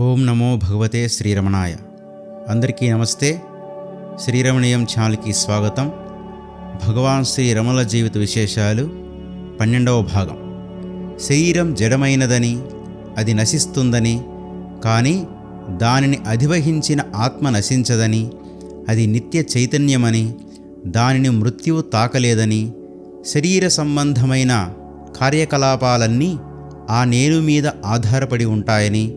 ఓం నమో భగవతే శ్రీరమణాయ. అందరికీ నమస్తే. శ్రీరమణీయం ఛానల్కి స్వాగతం. భగవాన్ శ్రీ రమణ జీవిత విశేషాలు పన్నెండవ భాగం. శరీరం జడమైనదని అది నశిస్తుందని కానీ దానిని అధివహించిన ఆత్మ నశించదని అది నిత్య చైతన్యమని దానిని మృత్యువు తాకలేదని శరీర సంబంధమైన కార్యకలాపాలన్నీ ఆ నేను మీద ఆధారపడి ఉంటాయని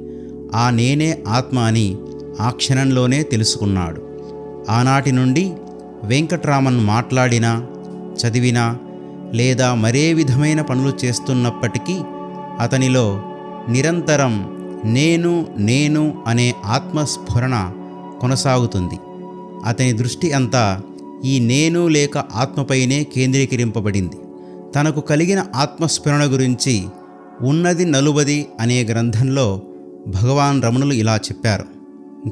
ఆ నేనే ఆత్మ అని ఆ క్షణంలోనే తెలుసుకున్నాడు. ఆనాటి నుండి వెంకట్రామన్ మాట్లాడినా చదివినా లేదా మరే విధమైన పనులు చేస్తున్నప్పటికీ అతనిలో నిరంతరం నేను నేను అనే ఆత్మస్ఫురణ కొనసాగుతుంది. అతని దృష్టి అంతా ఈ నేను లేక ఆత్మపైనే కేంద్రీకరింపబడింది. తనకు కలిగిన ఆత్మస్ఫురణ గురించి ఉన్నది నలుబది అనే గ్రంథంలో భగవాన్ రమణులు ఇలా చెప్పారు.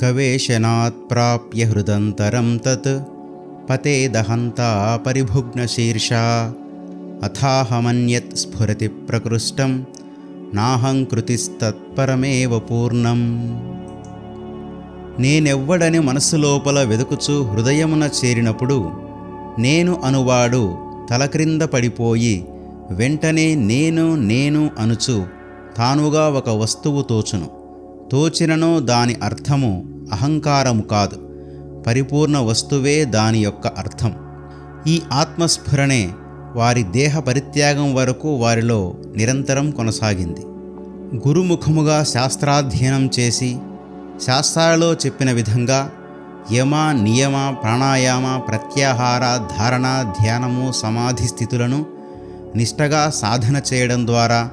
గవేషణాత్ ప్రాప్య హృదంతరం తత్ పతే దహంతా పరిభుగ్న శీర్ష అథాహమన్యత్ స్ఫురతి ప్రకృష్టం నాహం కృతిస్తత్పరమేవ పూర్ణం. నేనెవ్వడని మనస్సులోపల లోపల వెదుకుచూ హృదయమున చేరినప్పుడు నేను అనువాడు తలక్రింద పడిపోయి వెంటనే నేను నేను అనుచు తానుగా ఒక వస్తువు తోచును. తోచినను దాని అర్థము అహంకారము కాదు. పరిపూర్ణ వస్తువే దాని యొక్క అర్థం. ఈ ఆత్మస్ఫురణే వారి దేహ పరిత్యాగం వరకు వారిలో నిరంతరం కొనసాగింది. గురుముఖముగా శాస్త్రాధ్యయనం చేసి శాస్త్రాలలో చెప్పిన విధంగా యమ నియమ ప్రాణాయామ ప్రత్యాహార ధారణ ధ్యానము సమాధి స్థితులను నిష్టగా సాధన చేయడం ద్వారా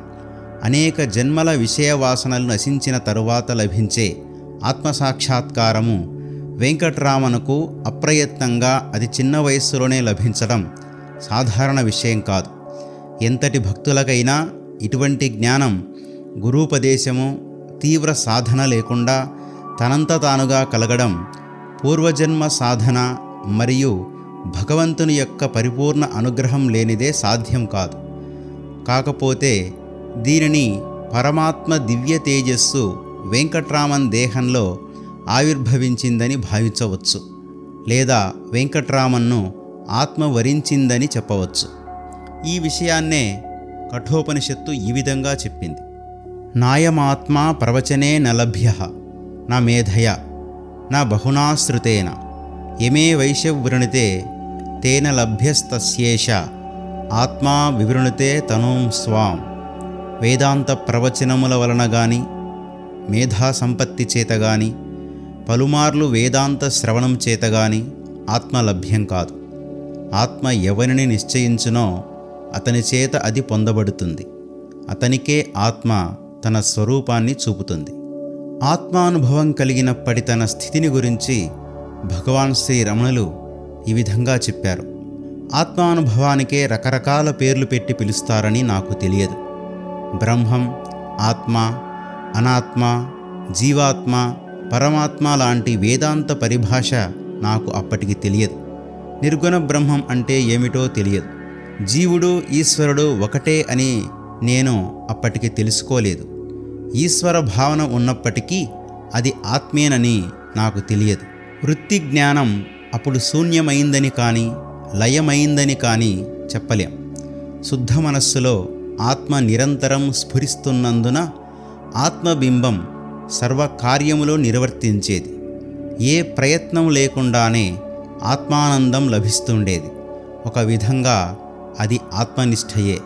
అనేక జన్మల విషయ వాసనలు నశించిన తరువాత లభించే ఆత్మసాక్షాత్కారము వెంకట్రామనుకు అప్రయత్నంగా అది చిన్న వయస్సులోనే లభించడం సాధారణ విషయం కాదు. ఎంతటి భక్తులకైనా ఇటువంటి జ్ఞానం గురూపదేశము తీవ్ర సాధన లేకుండా తనంత తానుగా కలగడం పూర్వజన్మ సాధన మరియు భగవంతుని యొక్క పరిపూర్ణ అనుగ్రహం లేనిదే సాధ్యం కాదు. కాకపోతే దీనిని పరమాత్మ దివ్య తేజస్సు వెంకట్రామన్ దేహంలో ఆవిర్భవించిందని భావించవచ్చు లేదా వెంకట్రామన్ను ఆత్మ వరించిందని చెప్పవచ్చు. ఈ విషయాన్నే కఠోపనిషత్తు ఈ విధంగా చెప్పింది. నాయమాత్మా ప్రవచనే నలభ్య నా మేధయ నా బహునాశ్రుతేన యమే వైశ్యవృణితే తేన లభ్యస్తస్యేష ఆత్మా వివృణితే తనూం స్వాం. వేదాంత ప్రవచనముల వలన గాని మేధా సంపత్తి చేత గాని పలుమార్లు వేదాంత శ్రవణం చేత గాని ఆత్మ లభ్యం కాదు. ఆత్మ ఎవరిని నిశ్చయించునో అతని చేత అది పొందబడుతుంది. అతనికే ఆత్మ తన స్వరూపాన్ని చూపుతుంది. ఆత్మానుభవం కలిగినప్పటి తన స్థితిని గురించి భగవాన్ శ్రీ రమణులు ఈ విధంగా చెప్పారు. ఆత్మానుభవానికే రకరకాల పేర్లు పెట్టి పిలుస్తారని నాకు తెలియదు. బ్రహ్మం ఆత్మ అనాత్మ జీవాత్మ పరమాత్మ లాంటి వేదాంత పరిభాష నాకు అప్పటికి తెలియదు. నిర్గుణ బ్రహ్మం అంటే ఏమిటో తెలియదు. జీవుడు ఈశ్వరుడు ఒకటే అని నేను అప్పటికి తెలుసుకోలేదు. ఈశ్వర భావన ఉన్నప్పటికీ అది ఆత్మేనని నాకు తెలియదు. వృత్తి జ్ఞానం అప్పుడు శూన్యమైందని కానీ లయమైందని కానీ చెప్పలేం. శుద్ధ మనస్సులో ఆత్మ నిరంతరం స్ఫురిస్తున్నందున ఆత్మబింబం సర్వకార్యములో నిర్వర్తించేది. ఏ ప్రయత్నం లేకుండానే ఆత్మానందం లభిస్తుండేది. ఒక విధంగా అది ఆత్మనిష్టయే.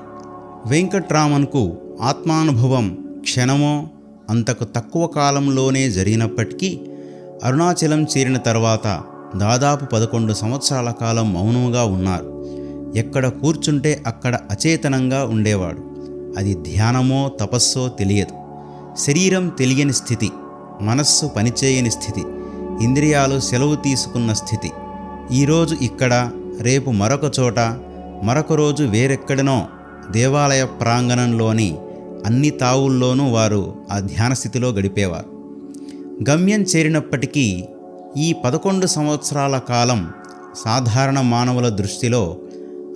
వెంకట్రామన్కు ఆత్మానుభవం క్షణమో అంతకు తక్కువ కాలంలోనే జరిగినప్పటికీ అరుణాచలం చేరిన తర్వాత దాదాపు పదకొండు సంవత్సరాల కాలం మౌనముగా ఉన్నారు. ఎక్కడ కూర్చుంటే అక్కడ అచేతనంగా ఉండేవాడు. అది ధ్యానమో తపస్సో తెలియదు. శరీరం తెలియని స్థితి మనస్సు పనిచేయని స్థితి ఇంద్రియాలు సెలవు తీసుకున్న స్థితి. ఈరోజు ఇక్కడ రేపు మరొక చోట మరొక రోజు వేరెక్కడనో దేవాలయ ప్రాంగణంలోని అన్ని తావుల్లోనూ వారు ఆ ధ్యాన స్థితిలో గడిపేవారు. గమ్యం చేరినప్పటికీ ఈ పదకొండు సంవత్సరాల కాలం సాధారణ మానవుల దృష్టిలో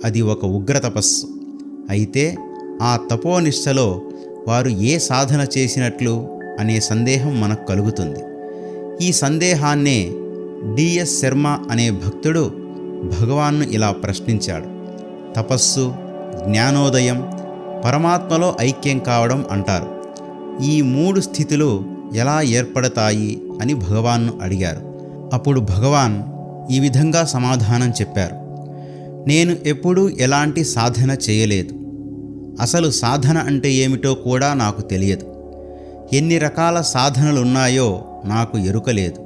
అది ఒక ఉగ్ర తపస్సు. అయితే ఆ తపోనిష్టలో వారు ఏ సాధన చేసినట్లు అనే సందేహం మనకు కలుగుతుంది. ఈ సందేహాన్నే డిఎస్ శర్మ అనే భక్తుడు భగవాన్ను ఇలా ప్రశ్నించాడు. తపస్సు జ్ఞానోదయం పరమాత్మలో ఐక్యం కావడం అంటారు. ఈ మూడు స్థితులు ఎలా ఏర్పడతాయి అని భగవాన్ను అడిగారు. అప్పుడు భగవాన్ ఈ విధంగా సమాధానం చెప్పారు. నేను ఎప్పుడూ ఎలాంటి సాధన చేయలేదు. అసలు సాధన అంటే ఏమిటో కూడా నాకు తెలియదు. ఎన్ని రకాల సాధనలు ఉన్నాయో నాకు ఎరుకలేదు.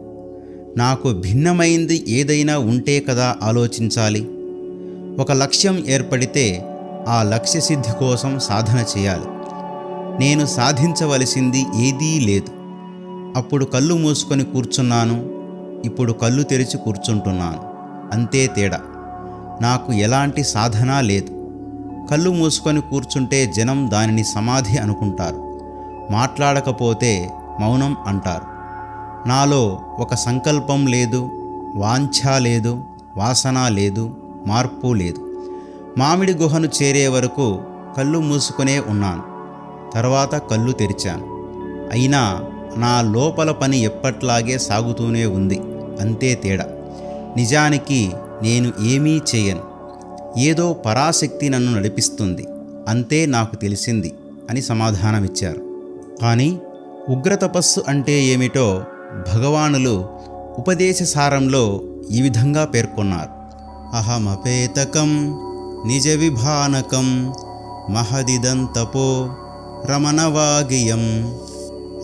నాకు భిన్నమైంది ఏదైనా ఉంటే కదా ఆలోచించాలి. ఒక లక్ష్యం ఏర్పడితే ఆ లక్ష్య సిద్ధి కోసం సాధన చేయాలి. నేను సాధించవలసింది ఏదీ లేదు. అప్పుడు కళ్ళు మూసుకొని కూర్చున్నాను. ఇప్పుడు కళ్ళు తెరిచి కూర్చుంటున్నాను. అంతే తేడా. నాకు ఎలాంటి సాధన లేదు. కళ్ళు మూసుకొని కూర్చుంటే జనం దానిని సమాధి అనుకుంటారు. మాట్లాడకపోతే మౌనం అంటారు. నాలో ఒక సంకల్పం లేదు వాంఛ లేదు వాసన లేదు మార్పు లేదు. మామిడి గుహను చేరే వరకు కళ్ళు మూసుకునే ఉన్నాను. తర్వాత కళ్ళు తెరిచాను. అయినా నా లోపల పని ఎప్పట్లాగే సాగుతూనే ఉంది. అంతే తేడా. నిజానికి నేను ఏమీ చేయను. ఏదో పరాశక్తి నన్ను నడిపిస్తుంది. అంతే నాకు తెలిసింది అని సమాధానమిచ్చారు. కానీ ఉగ్ర తపస్సు అంటే ఏమిటో భగవానులు ఉపదేశసారంలో ఈ విధంగా పేర్కొన్నారు. అహమపేతకం నిజ విభానకం మహదిదంతపో రమణవాగియం.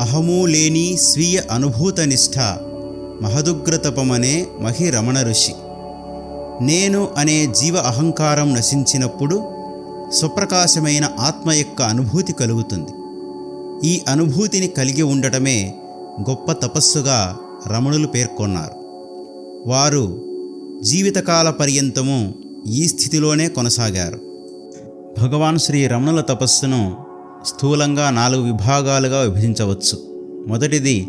అహమూ లేని స్వీయ అనుభూతనిష్ట మహదుగ్రతపమనే మహిరమణ ఋషి. నేను అనే జీవ అహంకారం నశించినప్పుడు స్వప్రకాశమైన ఆత్మ యొక్క అనుభూతి కలుగుతుంది. ఈ అనుభూతిని కలిగి ఉండటమే గొప్ప తపస్సుగా రమణులు పేర్కొన్నారు. వారు జీవితకాల పర్యంతము ఈ స్థితిలోనే కొనసాగారు. భగవాన్ శ్రీ రమణుల తపస్సును స్థూలంగా నాలుగు విభాగాలుగా విభజించవచ్చు. మొదటిది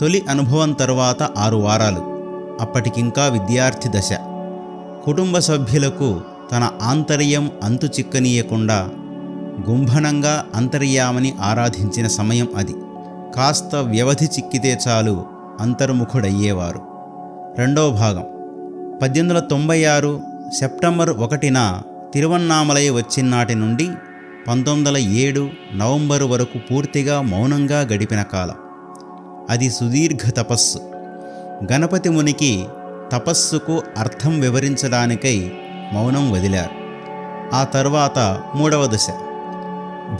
తొలి అనుభవం తర్వాత ఆరు వారాలు. అప్పటికింకా విద్యార్థి దశ. కుటుంబ సభ్యులకు తన ఆంతర్యం అంతు చిక్కనీయకుండా గుంభనంగా అంతర్యామని ఆరాధించిన సమయం అది. కాస్త వ్యవధి చిక్కితే చాలు అంతర్ముఖుడయ్యేవారు. రెండవ భాగం. పద్దెనిమిది వందల తొంభై ఆరు సెప్టెంబర్ ఒకటిన తిరువన్నామలై వచ్చినాటి నుండి పంతొమ్మిది వందల ఏడు నవంబరు వరకు పూర్తిగా మౌనంగా గడిపిన కాలం. అది సుదీర్ఘ తపస్సు. గణపతి మునికి తపస్సుకు అర్థం వివరించడానికై మౌనం వదిలారు. ఆ తర్వాత మూడవ దశ.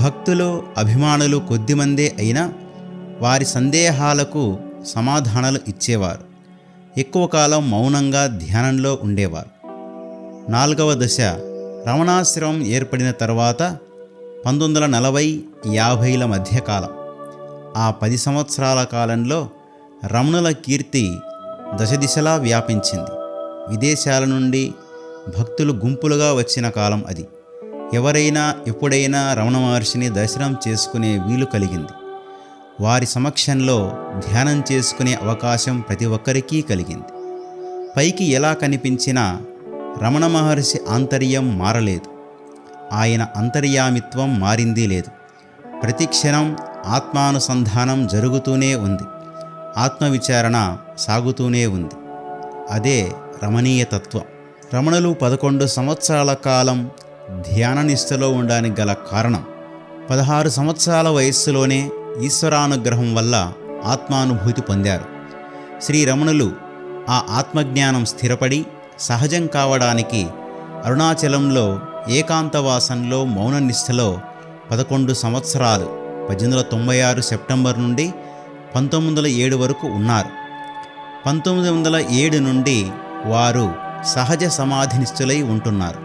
భక్తులు అభిమానులు కొద్దిమందే అయినా వారి సందేహాలకు సమాధానాలు ఇచ్చేవారు. ఎక్కువ కాలం మౌనంగా ధ్యానంలో ఉండేవారు. నాలుగవ దశ. రమణాశ్రమం ఏర్పడిన తర్వాత పంతొమ్మిది వందల నలభై యాభైల మధ్యకాలం. ఆ పది సంవత్సరాల కాలంలో రమణుల కీర్తి దశ దిశలా వ్యాపించింది. విదేశాల నుండి భక్తులు గుంపులుగా వచ్చిన కాలం అది. ఎవరైనా ఎప్పుడైనా రమణ మహర్షిని దర్శనం చేసుకునే వీలు కలిగింది. వారి సమక్షంలో ధ్యానం చేసుకునే అవకాశం ప్రతి ఒక్కరికీ కలిగింది. పైకి ఎలా కనిపించినా రమణ మహర్షి ఆంతర్యం మారలేదు. ఆయన అంతర్యామిత్వం మారింది లేదు. ప్రతి క్షణం ఆత్మానుసంధానం జరుగుతూనే ఉంది. ఆత్మవిచారణ సాగుతూనే ఉంది. అదే రమణీయ తత్వం. రమణులు పదకొండు సంవత్సరాల కాలం ధ్యాన నిష్టలో ఉండడానికి గల కారణం. పదహారు సంవత్సరాల వయస్సులోనే ఈశ్వరానుగ్రహం వల్ల ఆత్మానుభూతి పొందారు. శ్రీ రమణులు ఆ ఆత్మజ్ఞానం స్థిరపడి సహజం కావడానికి అరుణాచలంలో ఏకాంతవాసంలో మౌననిష్టలో పదకొండు సంవత్సరాలు పద్దెనిమిది వందల తొంభై ఆరు సెప్టెంబర్ నుండి పంతొమ్మిది వందల ఏడు వరకు ఉన్నారు. పంతొమ్మిది వందల ఏడు నుండి వారు సహజ సమాధినిష్ఠులై ఉంటున్నారు.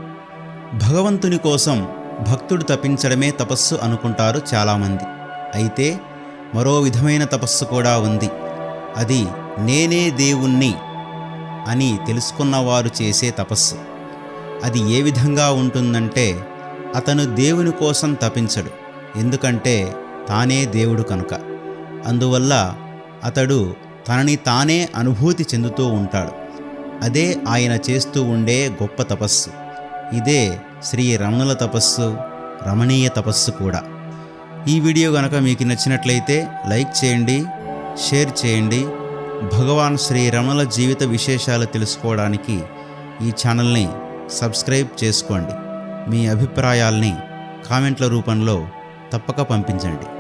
భగవంతుని కోసం భక్తుడు తపించడమే తపస్సు అనుకుంటారు చాలామంది. అయితే మరో విధమైన తపస్సు కూడా ఉంది. అది నేనే దేవుణ్ణి అని తెలుసుకున్నవారు చేసే తపస్సు. అది ఏ విధంగా ఉంటుందంటే అతను దేవుని కోసం తపించడు. ఎందుకంటే తానే దేవుడు కనుక. అందువల్ల అతడు తనని తానే అనుభూతి చెందుతూ ఉంటాడు. అదే ఆయన చేస్తూ ఉండే గొప్ప తపస్సు. ఇదే శ్రీ రమణుల తపస్సు రమణీయ తపస్సు కూడా. ఈ వీడియో కనుక మీకు నచ్చినట్లయితే లైక్ చేయండి షేర్ చేయండి. భగవాన్ శ్రీ రమణ జీవిత విశేషాలు తెలుసుకోవడానికి ఈ ఛానల్ని సబ్స్క్రైబ్ చేసుకోండి. మీ అభిప్రాయాల్ని కామెంట్ల రూపంలో తప్పక పంపించండి.